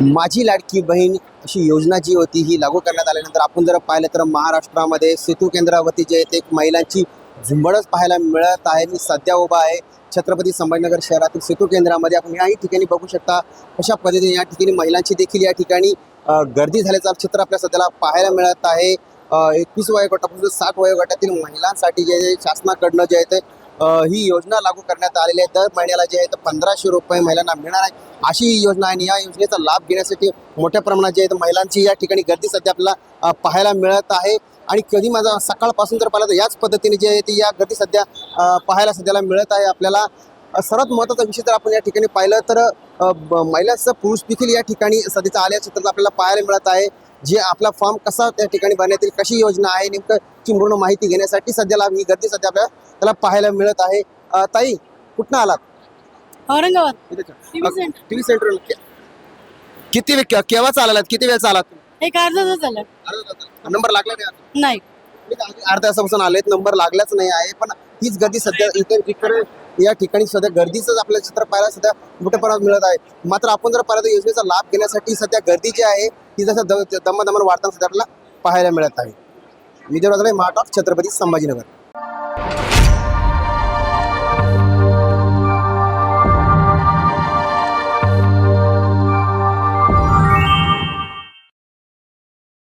माझी लाडकी बहीण अशी योजना जी होती ही लागू करण्यात आल्यानंतर आपण जर पाहिलं तर महाराष्ट्रामध्ये सेतू केंद्रावरती जे आहे ते एक महिलांची झुंबडच पाहायला मिळत आहे. मी सध्या उभा आहे छत्रपती संभाजीनगर शहरातील सेतू केंद्रामध्ये. आपण याही ठिकाणी बघू शकता अशा पद्धतीने या ठिकाणी महिलांची देखील या ठिकाणी गर्दी झाल्याचं चित्र आपल्या सध्याला पाहायला मिळत आहे. एकवीस वयोगटापासून साठ वयोगटातील महिलांसाठी जे आहे शासनाकडनं जे आहे ते ही योजना लागू करण्यात आलेली आहे. दर महिन्याला जे आहे तर पंधराशे रुपये महिलांना मिळणार आहे. अशी ही योजना आहे आणि या योजनेचा लाभ घेण्यासाठी मोठ्या प्रमाणात जे आहे महिलांची या ठिकाणी गर्दी सध्या आपल्याला पाहायला मिळत आहे. आणि कधी माझा सकाळपासून जर पाहिलं तर याच पद्धतीने जे आहे ती या गर्दी सध्या पाहायला सध्याला मिळत आहे आपल्याला. सर्वात महत्त्वाचा विषय जर आपण या ठिकाणी पाहिलं तर महिलांचं पुरुष देखील या ठिकाणी सध्याचं आल्या चित्रात आपल्याला पाहायला मिळत आहे. जे आपला फॉर्म कसा त्या ठिकाणी भरण्यात येईल कशी योजना आहे नेमकं ची पूर्ण माहिती घेण्यासाठी सध्याला ही गर्दी सध्या आपल्याला त्याला पाहायला मिळत आहे. ताई कुठनं आलात? औरंगाबाद. TV centre. किती वेळ केव्हा चाललात? किती वेळ चालात? एक अर्धा तास झालं. नंबर लागला नाही अर्ध्या तासापासून आलेत. नंबर लागलाच नाही आहे. पण हीच गर्दी सध्या इकडे या ठिकाणी सध्या गर्दीच आपल्याला चित्र पाहायला सध्या मोठ्या प्रमाणात मिळत आहे. मात्र आपण जर पाहिलं तर योजनेचा लाभ घेण्यासाठी सध्या गर्दी जी आहे ती जसं द- दमादमान वाढताना सध्या आपल्याला पाहायला मिळत आहे. विजय ऑफ छत्रपती संभाजीनगर.